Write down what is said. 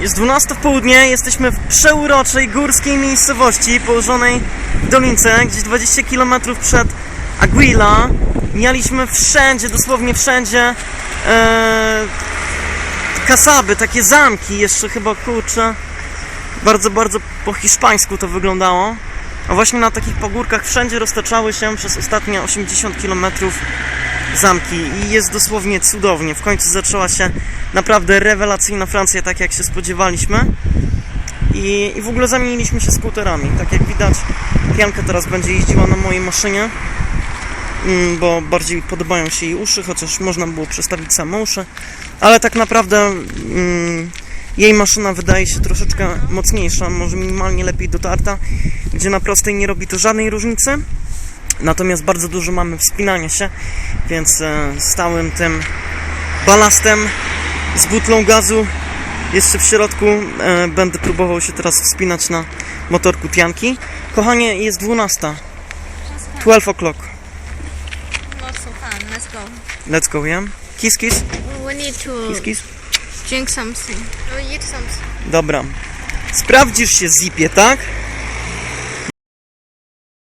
Jest 12 w południe, jesteśmy w przeuroczej górskiej miejscowości położonej w Dolince, gdzieś 20 km przed Aguila. Mieliśmy wszędzie, dosłownie wszędzie e, kasaby, takie zamki, jeszcze chyba kurczę. Bardzo, bardzo po hiszpańsku to wyglądało. A właśnie na takich pagórkach wszędzie roztaczały się przez ostatnie 80 km zamki i jest dosłownie cudownie. W końcu zaczęła się naprawdę rewelacyjna Francja, tak jak się spodziewaliśmy. I, I w ogóle zamieniliśmy się skuterami. Tak jak widać, Pianka teraz będzie jeździła na mojej maszynie, mm, bo bardziej podobają się jej uszy, chociaż można było przestawić same uszy. Ale tak naprawdę mm, jej maszyna wydaje się troszeczkę mocniejsza, może minimalnie lepiej dotarta, gdzie na prostej nie robi to żadnej różnicy. Natomiast bardzo dużo mamy wspinania się, więc e, stałym tym balastem z butlą gazu jeszcze w środku e, będę próbował się teraz wspinać na motorku Tianki. Kochanie, jest 12. 12 o'clock. Not so fun. Let's go. Let's go, yeah? Kiss, kiss, We need to kiss, kiss. drink something. We eat something. Dobra. Sprawdzisz się, Zipie, tak?